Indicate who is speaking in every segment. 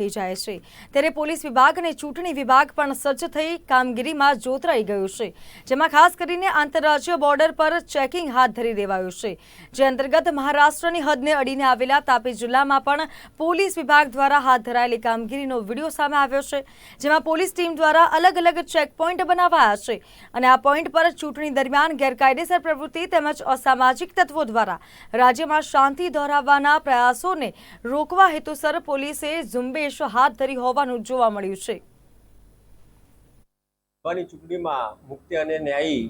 Speaker 1: થઈ જાય છે. ત્યારે પોલીસ વિભાગ અને ચૂંટણી વિભાગ પણ સજ્જ થઈ કામગીરીમાં જોતરાઈ ગયું છે. જેમાં ખાસ કરીને આંતરરાજ્ય બોર્ડર પર ચેકિંગ હાથ ધરી દેવાયું છે. જે અંતર્ગત મહારાષ્ટ્રની હદને અડીને આવેલા તાપી જિલ્લામાં પણ પોલીસ વિભાગ દ્વારા હાથ ધરાયેલી કામગીરીનો વીડિયો સામે આવ્યો છે. જેમાં પોલીસ ટીમ દ્વારા અલગ અલગ ચેકપોઇન્ટ બનાવાયા છે અને આ પોઈન્ટ પર ચૂંટણી દરમિયાન ગેરકાયદેસર પ્રવૃત્તિ તેમજ અસામાજિક તત્વો દ્વારા રાજ્યમાં શાંતિ દોહરાવવાના પ્રયાસોને રોકવા હેતુસર પોલીસે ઝુંબેશ હાથ ધરી હોવાનું જોવા મળ્યું છે.
Speaker 2: લોકસભાની ચૂંટણીમાં મુક્ત અને ન્યાયી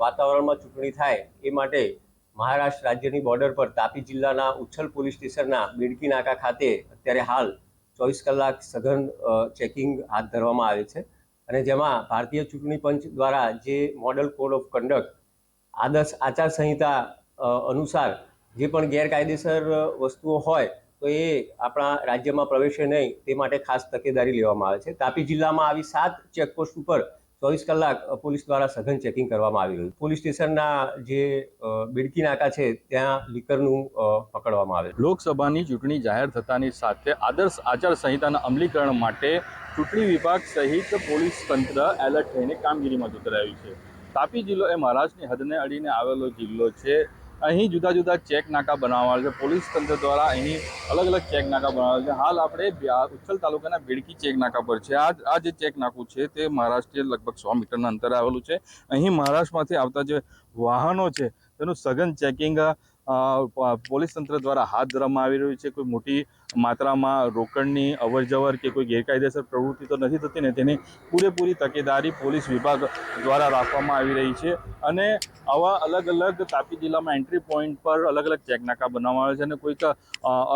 Speaker 2: વાતાવરણમાં ચૂંટણી થાય એ માટે મહારાષ્ટ્ર રાજ્યની બોર્ડર પર તાપી જિલ્લાના ઉચ્છલ પોલીસ સ્ટેશનના બેડકી નાકા ખાતે અત્યારે હાલ ચોવીસ કલાક સઘન ચેકિંગ હાથ ધરવામાં આવે છે. અને જેમાં ભારતીય ચૂંટણી પંચ દ્વારા જે મોડલ કોડ ઓફ કન્ડક્ટ આદર્શ આચારસંહિતા અનુસાર જે પણ ગેરકાયદેસર વસ્તુઓ હોય તો એ આપણા રાજ્યમાં પ્રવેશે નહીં, તે માટે ખાસ તકેદારી લેવામાં આવે છે. તાપી જિલ્લામાં આવી સાત ચેકપોસ્ટ ઉપર ચોવીસ કલાક પોલીસ દ્વારા સઘન ચેકિંગ કરવામાં આવી રહ્યું. પોલીસ સ્ટેશનના, જે બિડકી નાકા છે, ત્યાં લીકરનું પકડવામાં આવે
Speaker 3: લોકસભાની ચૂંટણી જાહેર થતાની સાથે આદર્શ આચાર સંહિતાના અમલીકરણ માટે ચૂંટણી વિભાગ સહિત પોલીસ તંત્ર એલર્ટ થઈને કામગીરીમાં જોતરાયું છે. તાપી જિલ્લો એ મહારાષ્ટ્રની હદને અડીને આવેલો જિલ્લો છે. અહીં જુદા જુદા ચેક નાકા બનાવવામાં છે. પોલીસ તંત્ર દ્વારા અહીં અલગ અલગ ચેક નાકા બનાવે છે. હાલ આપણે ઉચ્છલ તાલુકાના બેડકી ચેક નાકા પર છે. આ આ જે ચેક નાકું છે તે મહારાષ્ટ્રીય લગભગ સો મીટરના અંતરે આવેલું છે. અહીં મહારાષ્ટ્રમાંથી આવતા જે વાહનો છે તેનું સઘન ચેકિંગ પોલીસ તંત્ર દ્વારા હાથ ધરવામાં આવી રહ્યું છે. કોઈ મોટી માત્રામાં રોકડની અવર જવર કે કોઈ ગેરકાયદેસર પ્રવૃત્તિ તો નથી થતી ને તેની પૂરેપૂરી તકેદારી પોલીસ વિભાગ દ્વારા રાખવામાં આવી રહી છે. અને આવા અલગ અલગ તાપી જિલ્લામાં એન્ટ્રી પોઈન્ટ પર અલગ અલગ ચેકનાકા બનાવવામાં આવે છે અને કોઈક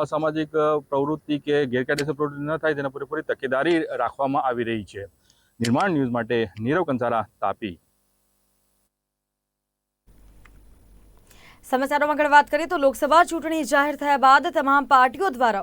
Speaker 3: અસામાજિક પ્રવૃત્તિ કે ગેરકાયદેસર પ્રવૃત્તિ ન થાય તેના પૂરેપૂરી તકેદારી રાખવામાં આવી રહી છે. નિર્માણ ન્યૂઝ માટે નીરવ કંસારા, તાપી.
Speaker 1: સમાચારોમાં આગળ વાત કરીએ તો લોકસભા ચૂંટણી જાહેર થયા બાદ તમામ પાર્ટીઓ દ્વારા